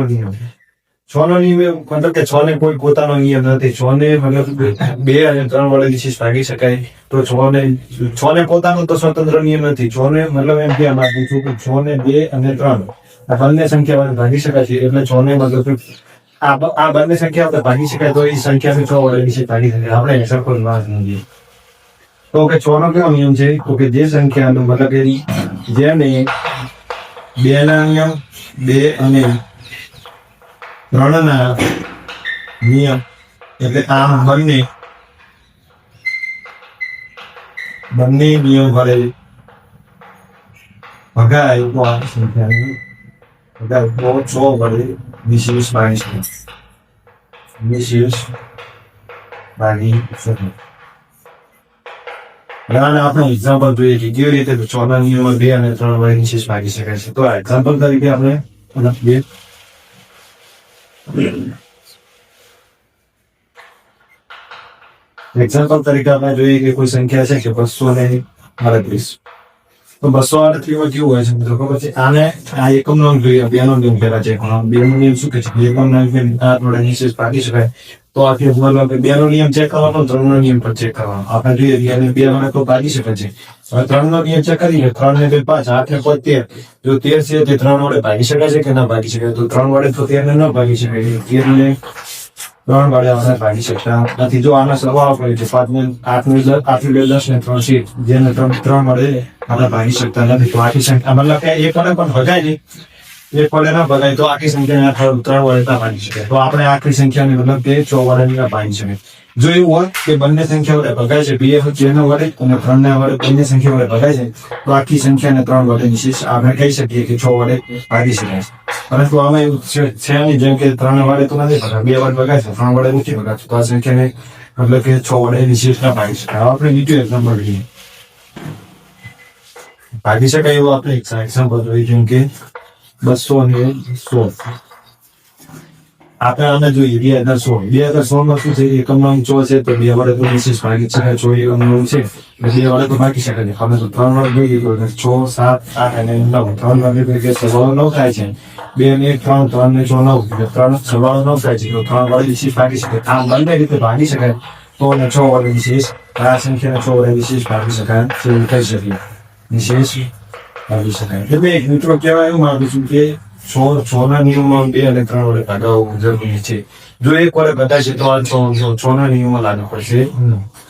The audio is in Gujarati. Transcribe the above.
નિયમ મતલબ કે છ કોઈ પોતાનો નિયમ નથી છ મતલબ બે અને ત્રણ વડે વિશેષ ભાગી શકાય તો છ ને પોતાનો તો સ્વતંત્ર નિયમ નથી છ મતલબ એમ કે માંગુ છું કે છ બે અને ત્રણ આ બંને સંખ્યા ભાગી શકાય છે એટલે છ ને મતલબ આ બંને સંખ્યા ભાગી શકાય તો એ સંખ્યા છ વડે વિશે ભાગી શકાય આપણે સરખો માં સમજીએ તો કે છ નો કેવો નિયમ છે તો કે જે સંખ્યાનો મતલબ કે જેને બે ના નિયમ બે અને ત્રણ ના નિયમ. એટલે આમ બંને બંને નિયમ ભરે ભગાય તો આ સંખ્યાની ભગાય તો છ વડે વિશેષ ભાગી શકાય વિશેષ ભાગી શકાય હવે આપણે એક્ઝામ્પલ જોઈએ કે કેવી રીતે ચોના નિયમમાં બે અને ત્રણ વડે વિશેષ ભાગી શકાય છે. તો આ એક્ઝામ્પલ તરીકે આપણે બે એક્ઝામ્પલ તરીકે આપણે જોઈએ કે કોઈ સંખ્યા છે કે બસો ને આડત્રીસ તો બસો આડત્રીસ કેવું હોય છે મિત્રો? ખબર છે? આને આ એકમ નો જોઈએ બે નો નિયમ પેલા છે બે નો નિયમ શું કે છે? એકમ નો આ થોડા નિશેષ ભાગી શકાય. તો આ કેસ કે બે નો નિયમ ચેક કરવાનો ત્રણ નો નિયમ પણ ચેક કરવાનો. આપણે જોઈએ અને બે મને તો ભાગી શકે છે હવે ત્રણ નો નિયમ ચેક કરીએ ત્રણ ને બે પાંચ, આઠ ને પાંચ તેર જો તેર છે તે ત્રણ વડે ભાગી શકાય છે કે ના ભાગી શકાય? તો ત્રણ વડે તો તેર ને ન ભાગી શકાય. તેર ને ત્રણ વડે આપણે ભાગી શકતા નથી. જો આના સરવાળો પડે છે પાંચ ને આઠ ને દસ આઠ ને દસ ને ત્રણ છે, જેને ત્રણ ત્રણ વડે આપણે ભાગી શકતા નથી. તો આખી સંખ્યા મતલબ કે એક વડે પણ ભગાય નહીં. એક વડે ના ભગાય તો આખી સંખ્યા ત્રણ વડે ના ભાગી શકે. તો આપણે આખી સંખ્યાની મતલબ કે છ વડે ના ભાગી શકે. જો એવું હોય કે બંને સંખ્યા વડે ભગાય છે, બે ચેનો વડે અને ત્રણ ના વડે બંને સંખ્યા વડે ભગાય છે, તો આખી સંખ્યાને ત્રણ વડે વિશેષ આપણે કહી શકીએ કે છ વડે ભાગી શકાય પરંતુ આમાં એવું છે નહીં, જેમ કે ત્રણ વડે તો નથી ભગાય, બે વડે ભગાય છે, ત્રણ વડે નથી ભગાય તો આ સંખ્યાને મતલબ કે છ વડે વિશેષ ના ભાગી શકાય. આપણે બીજું એક્ઝામ્પલ લઈએ ભાગી શકાય એવું આપણે એક એક્ઝામ્પલ જોઈએ જેમ કે બસો ને સો. આપણે આને જોઈએ, બે હજાર સોળ બે હજાર સોળમાં શું છે? એકમ નામ ચો છે, તો બે વડે તો વિશેષ ભાગી શકાય છો એકમનું છે. એટલે બે વડે તો ભાગી શકાય છે. હવે તો ત્રણ વડે જોઈએ તો છ સાત, આઠ અને નવ. ત્રણ વડે કે સવાળો નવ થાય છે. બે ને એક, ત્રણ ત્રણ ને છ નવ. એટલે ત્રણ સવાળો નવ થાય છે. તો ત્રણ વડે વિશેષ ભાગી શકાય. આમ બંને રીતે ભાગી શકાય. તો ને છ વડે વિશેષ. આ સંખ્યાને છ વડે વિશેષ ભાગી શકાય. એવું કહી શકીએ વિશેષ ભાગી શકાય એટલે મિત્રો કહેવાય એવું માંગુ છું કે છો છ ના નિયમમાં બે અને ત્રણ વડે ભાગાવવું જરૂરી છે. જો એક વડે છે તો આ છ ના નિયમો લાગુ પડશે.